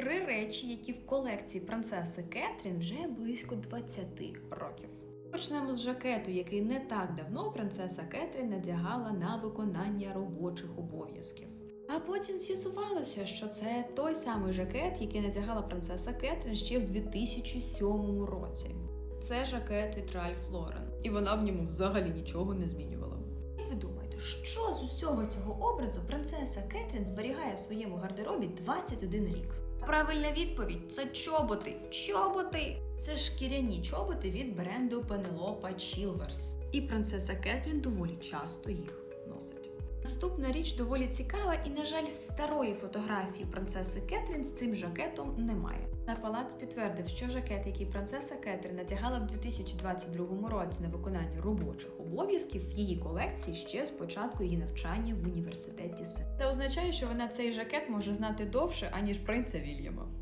Три речі, які в колекції принцеси Кетрін вже близько 20 років. Почнемо з жакету, який не так давно принцеса Кетрін надягала на виконання робочих обов'язків. А потім з'ясувалося, що це той самий жакет, який надягала принцеса Кетрін ще в 2007 році. Це жакет від Ральф Лорен, і вона в ньому взагалі нічого не змінювала. Як ви думаєте, що з усього цього образу принцеса Кетрін зберігає в своєму гардеробі 21 рік? Правильна відповідь це чоботи. Чоботи! Це шкіряні чоботи від бренду Penelope Chilvers. І принцеса Кетрін доволі часто їх носить. Наступна річ доволі цікава, і, на жаль, старої фотографії принцеси Кетрін з цим жакетом немає. На палац підтвердив, що жакет, який принцеса Кетрін надягала в 2022 році на виконання робочих обов'язків в її колекції ще з початку її навчання в університеті Сен. Це означає, що вона цей жакет може знати довше, аніж принца Вільяма.